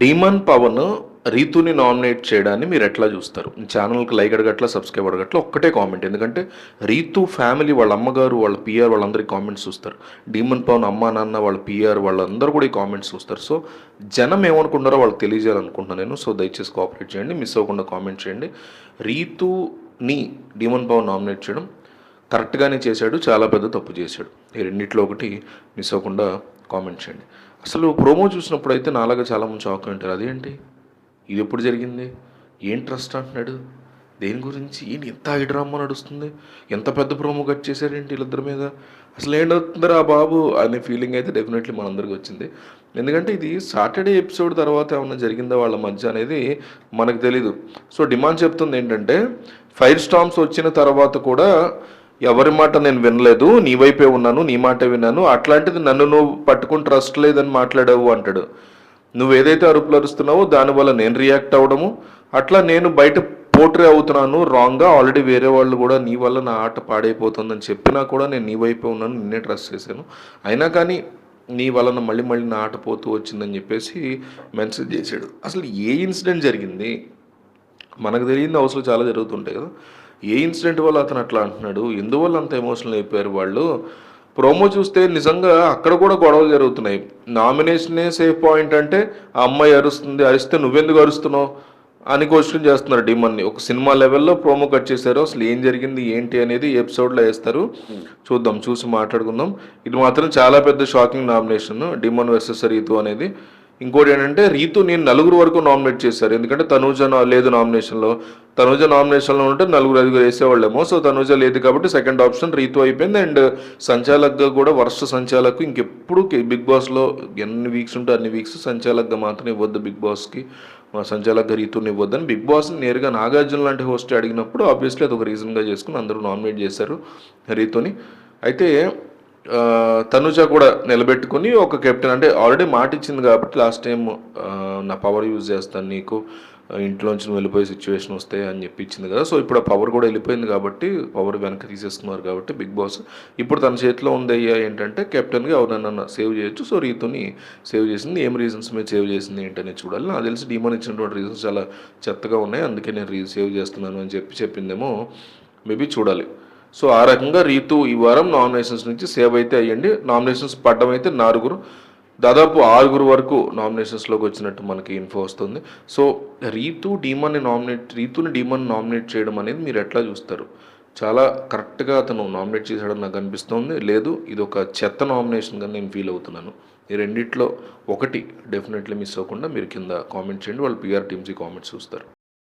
Demon Pawan రీతుని nominate చేయడాన్ని మీరు ఎట్లా చూస్తారు? ఛానల్కి లైక్ అడగట్ల సబ్స్క్రైబ్ అడగట్ల ఒక్కటే కామెంట్. ఎందుకంటే రీతు ఫ్యామిలీ వాళ్ళ అమ్మగారు వాళ్ళ పిఆర్ వాళ్ళందరికీ కామెంట్స్ చూస్తారు. డీమన్ పవన్ అమ్మ నాన్న వాళ్ళ పిఆర్ వాళ్ళందరూ కూడా ఈ కామెంట్స్ చూస్తారు. సో జనం ఏమనుకుంటారో వాళ్ళకి తెలియజేయాలనుకుంటున్నాను నేను. సో దయచేసి కోఆపరేట్ చేయండి మిస్ అవ్వకుండా కామెంట్ చేయండి. రీతుని డీమన్ పవన్ నామినేట్ చేయడం కరెక్ట్గానే చేశాడు చాలా పెద్ద తప్పు చేశాడు. ఈ రెండిట్లో ఒకటి మిస్ అవ్వకుండా కామెంట్ చేయండి. అసలు ప్రోమో చూసినప్పుడు అయితే నాలాగా చాలామంది షాక్ ఉంటారు. అదేంటి? ఇది ఎప్పుడు జరిగింది? ఏం ట్రస్ట్ అంటున్నాడు? దేని గురించి? ఏంటి ఎంత హైడ్రామా నడుస్తుంది? ఎంత పెద్ద ప్రోమో కట్ చేశారేంటి వీళ్ళిద్దరి మీద? అసలు ఏంటవుతుందిరా బాబు అనే ఫీలింగ్ అయితే డెఫినెట్లీ మనందరికీ వచ్చింది. ఎందుకంటే ఇది సాటర్డే ఎపిసోడ్ తర్వాత ఏమన్నా జరిగిందా వాళ్ళ మధ్య అనేది మనకు తెలీదు. సో డిమాండ్ చెప్తుంది ఏంటంటే ఫైర్ స్టామ్స్ వచ్చిన తర్వాత కూడా ఎవరి మాట నేను వినలేదు నీ వైపే ఉన్నాను నీ మాట విన్నాను అట్లాంటిది నన్ను నువ్వు పట్టుకుని ట్రస్ట్ లేదని మాట్లాడావు అంటాడు. నువ్వు ఏదైతే అరుపులు అరుస్తున్నావో దానివల్ల నేను రియాక్ట్ అవ్వడము అట్లా నేను బయట పోట్రే అవుతున్నాను రాంగ్గా ఆల్రెడీ వేరే వాళ్ళు కూడా నీ వల్ల నా ఆట పాడైపోతుందని చెప్పినా కూడా నేను నీ వైపే ఉన్నాను నిన్నే ట్రస్ట్ చేశాను. అయినా కానీ నీ వలన మళ్ళీ మళ్ళీ నా ఆట పోతూ వచ్చిందని చెప్పేసి మెన్షన్ చేశాడు. అసలు ఏ ఇన్సిడెంట్ జరిగింది? మనకు తెలియని అవసరం చాలా జరుగుతుంటాయి కదా. ఏ ఇన్సిడెంట్ వల్ల అతను అట్లా అంటున్నాడు? ఎందువల్ల అంత ఎమోషనల్ అయిపోయారు వాళ్ళు? ప్రోమో చూస్తే నిజంగా అక్కడ కూడా గొడవలు జరుగుతున్నాయి. నామినేషనే సేఫ్ పాయింట్ అంటే ఆ అమ్మాయి అరుస్తుంది అరిస్తే నువ్వెందుకు అరుస్తున్నావు? అని క్వశ్చన్ చేస్తున్నారు డిమన్ని. ఒక సినిమా లెవెల్లో ప్రోమో కట్ చేశారు. అసలు ఏం జరిగింది ఏంటి అనేది ఎపిసోడ్లో వేస్తారు. చూద్దాం చూసి మాట్లాడుకుందాం. ఇది మాత్రం చాలా పెద్ద shocking nomination demon versus Ritu అనేది ఇంకోటి ఏంటంటే రీతు నేను నలుగురు వరకు నామినేట్ చేశారు. ఎందుకంటే తనూజ లేదు నామినేషన్లో. తనూజ నామినేషన్లో ఉంటే నలుగురు ఐదుగురు వేసేవాళ్ళేమో. సో తనూజ లేదు కాబట్టి సెకండ్ ఆప్షన్ రీతు అయిపోయింది. అండ్ సంచాలక్గా కూడా వరస్ట్ సంచాలకు ఇంకెప్పుడు బిగ్ బాస్లో ఎన్ని వీక్స్ ఉంటే అన్ని వీక్స్ సంచాలక్గా మాత్రం ఇవ్వద్దు బిగ్ బాస్కి. మా రీతుని ఇవ్వద్దని బిగ్ బాస్ నేరుగా నాగార్జున లాంటి హోస్ట్ అడిగినప్పుడు ఆబ్వియస్లీ అది ఒక రీజన్గా చేసుకుని అందరూ నామినేట్ చేశారు రీతుని. అయితే తనుజ కూడా నిలబెట్టుకుని ఒక కెప్టెన్ అంటే ఆల్రెడీ మాట ఇచ్చింది కాబట్టి లాస్ట్ టైం నా పవర్ యూజ్ చేస్తాను నీకు ఇంట్లోంచి నువ్వు వెళ్ళిపోయే సిచ్యువేషన్ వస్తాయి అని చెప్పి ఇచ్చింది కదా. సో ఇప్పుడు ఆ పవర్ కూడా వెళ్ళిపోయింది కాబట్టి పవర్ వెనక్కి తీసేసుకున్నారు కాబట్టి బిగ్ బాస్ ఇప్పుడు తన చేతిలో ఉంది అయ్యా ఏంటంటే కెప్టెన్గా ఎవరినన్నా సేవ్ చేయొచ్చు. సో రీతుని సేవ్ చేసింది. ఏం రీజన్స్ మీద సేవ్ చేసింది ఏంటనేది చూడాలి. నాకు తెలిసి డీమన్ ఇచ్చినటువంటి రీజన్స్ చాలా చెత్తగా ఉన్నాయి. అందుకే నేను రీ సేవ్ చేస్తున్నాను అని చెప్పి చెప్పిందేమో మేబీ చూడాలి. సో ఆ రకంగా రీతు ఈ వారం నామినేషన్స్ నుంచి సేవ్ అయితే అయ్యండి. నామినేషన్స్ పడ్డం అయితే నాలుగురు దాదాపు ఆరుగురు వరకు నామినేషన్స్లోకి వచ్చినట్టు మనకి ఇన్ఫో వస్తుంది. సో రీతు డీమన్ని నామినేట్ రీతుని డీమన్ నామినేట్ చేయడం అనేది మీరు ఎట్లా చూస్తారు? చాలా కరెక్ట్గా అతను నామినేట్ చేశాడని నాకు అనిపిస్తుంది. లేదు ఇది ఒక చెత్త నామినేషన్గా నేను ఫీల్ అవుతున్నాను. ఈ రెండిట్లో ఒకటి డెఫినెట్లీ మిస్ అవ్వకుండా మీరు కింద కామెంట్ చేయండి. వాళ్ళు పిఆర్ టీమ్స్ కామెంట్స్ చూస్తారు.